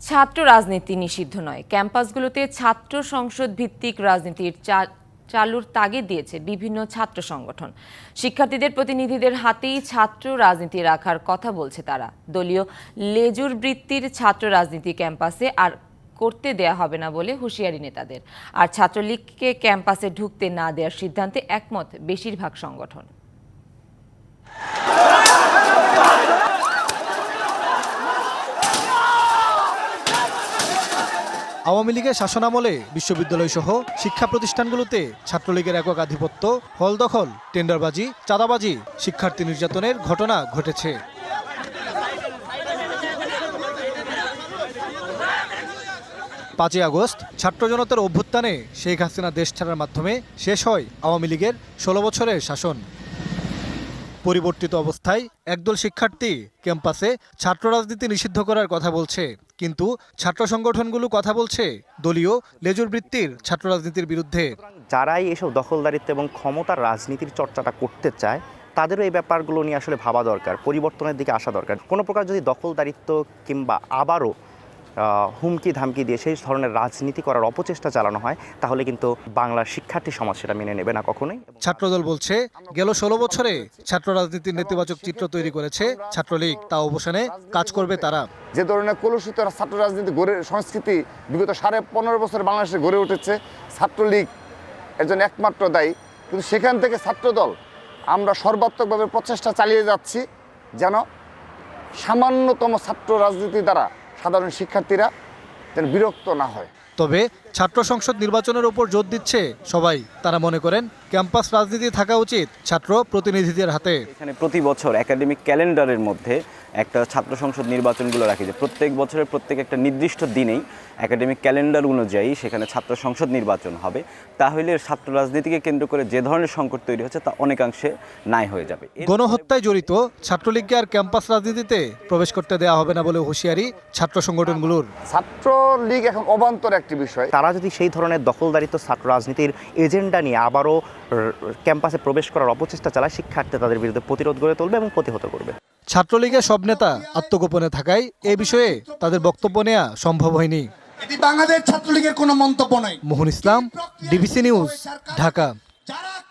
ছাত্র রাজনীতি নিষিদ্ধ নয়। ক্যাম্পাসগুলোতে ছাত্র সংসদ ভিত্তিক রাজনীতির চালুর তাগিদ দিয়েছে বিভিন্ন ছাত্র সংগঠন। শিক্ষার্থীদের প্রতিনিধিদের হাতেই ছাত্র রাজনীতি রাখার কথা বলছে তারা। দলীয় লেজুর বৃত্তির ছাত্র রাজনীতি ক্যাম্পাসে আর করতে দেয়া হবে না বলে হুঁশিয়ারি নেতাদের। আর ছাত্রলীগকে ক্যাম্পাসে ঢুকতে না দেওয়ার সিদ্ধান্তে একমত বেশিরভাগ সংগঠন। আওয়ামী লীগের শাসনামলে বিশ্ববিদ্যালয় সহ শিক্ষা প্রতিষ্ঠানগুলোতে ছাত্রলীগের একক আধিপত্য, হল দখল, টেন্ডারবাজি, চাঁদাবাজি, শিক্ষার্থী নির্যাতনের ঘটনা ঘটেছে। পাঁচই আগস্ট, ছাত্র জনতার অভ্যুত্থানে শেখ হাসিনা দেশ ছাড়ার মাধ্যমে শেষ হয় আওয়ামী লীগের ষোলো বছরের শাসন। পরিবর্তিত অবস্থায় একদল শিক্ষার্থী ক্যাম্পাসে ছাত্র রাজনীতি নিষিদ্ধ করার কথা বলছে। কিন্তু ছাত্র সংগঠনগুলো কথা বলছে, দলীয় লেজুর বৃত্তির ছাত্র রাজনীতির বিরুদ্ধে। যারাই এসব দখলদারিত্ব এবং ক্ষমতার রাজনীতির চর্চাটা করতে চায়, তাদেরও এই ব্যাপারগুলো নিয়ে আসলে ভাবা দরকার, পরিবর্তনের দিকে আসা দরকার। কোনো প্রকার যদি দখলদারিত্ব কিংবা আবারও হুমকি ধামকি দিয়ে সেই ধরনের রাজনীতি করার অপচেষ্টা চালানো হয় তাহলে কিন্তু বাংলার শিক্ষার্থী সমাজ সেটা মেনে নেবে না কখনোই। ছাত্রদল বলছে গেল ষোলো বছরে ছাত্র রাজনীতির নেতিবাচক চিত্র তৈরি করেছে ছাত্রলীগ তা অবসানে কাজ করবে তারা। যে ধরনের কলুষিত ছাত্র রাজনীতি গড়ে সংস্কৃতি বিগত সাড়ে পনেরো বছর বাংলাদেশে গড়ে উঠেছে ছাত্রলীগ এর জন্য একমাত্র দায়ী। কিন্তু সেখান থেকে ছাত্রদল আমরা সর্বাত্মকভাবে প্রচেষ্টা চালিয়ে যাচ্ছি যেন সামান্যতম ছাত্র রাজনীতি দ্বারা সাধারণ শিক্ষার্থীরা যেন বিরক্ত না হয়। তবে ছাত্র সংসদ নির্বাচনের উপর জোর দিচ্ছে সবাই। তারা মনে করেন ক্যাম্পাস রাজনীতি থাকা উচিত ছাত্র প্রতিনিধিদের হাতে। এখানে প্রতি বছর একাডেমিক ক্যালেন্ডারের মধ্যে একটা ছাত্র সংসদ নির্বাচনগুলো রাখি যে প্রত্যেক বছরের প্রত্যেক একটা নির্দিষ্ট দিনেই একাডেমিক ক্যালেন্ডার অনুযায়ী সেখানে ছাত্র সংসদ নির্বাচন হবে। তাহলে ছাত্র রাজনীতিকে কেন্দ্র করে যে ধরনের সংকট তৈরি হচ্ছে তা অনেকাংশে নাই হয়ে যাবে। গণহত্যায় জড়িত ছাত্রলীগকে আর ক্যাম্পাস রাজনীতিতে প্রবেশ করতে দেওয়া হবে না বলে হুঁশিয়ারি ছাত্র সংগঠনগুলোর। ছাত্রলীগ এখন অবান্তর একটি বিষয়। তারা যদি সেই ধরনের দখলদারিত্ব ছাত্র রাজনীতির এজেন্ডা নিয়ে আবারও ক্যাম্পাসে প্রবেশ করার অপচেষ্টা চালায় শিক্ষার্থী তাদের বিরুদ্ধে প্রতিরোধ গড়ে তুলবে এবং প্রতিহত করবে। ছাত্রলীগের সব নেতা আত্মগোপনে থাকায় এ বিষয়ে তাদের বক্তব্য নেওয়া সম্ভব হয়নি। এটি বাংলাদেশ ছাত্রলীগের কোনো মন্তব্য নয়। Mohan Islam DBC news Dhaka.